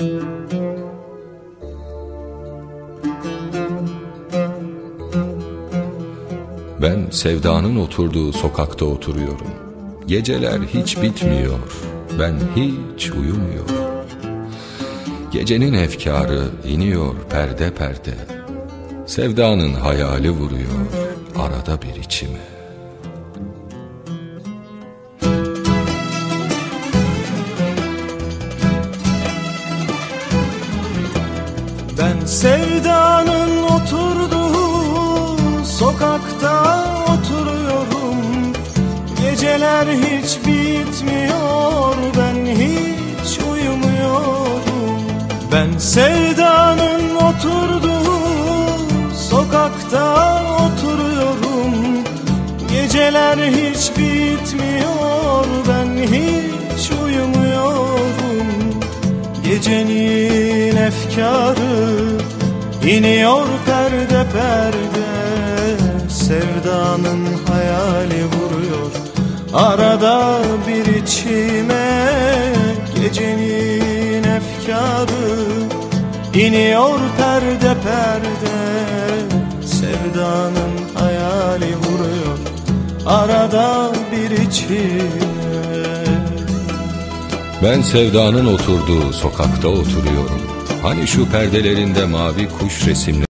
Ben sevdanın oturduğu sokakta oturuyorum. Geceler hiç bitmiyor, ben hiç uyumuyorum. Gecenin efkarı iniyor perde perde. Sevdanın hayali vuruyor arada bir içime. Ben sevdanın oturduğu sokakta oturuyorum. Geceler hiç bitmiyor ben hiç uyumuyorum. Ben sevdanın oturduğu sokakta oturuyorum. Geceler hiç bitmiyor ben hiç uyumuyorum. Gecenin efkarı iniyor perde perde. Sevdanın hayali vuruyor arada bir içime. Gecenin efkarı iniyor perde perde. Sevdanın hayali vuruyor arada bir içime Ben sevdanın oturduğu sokakta oturuyorum. Hani şu perdelerinde mavi kuş resimleri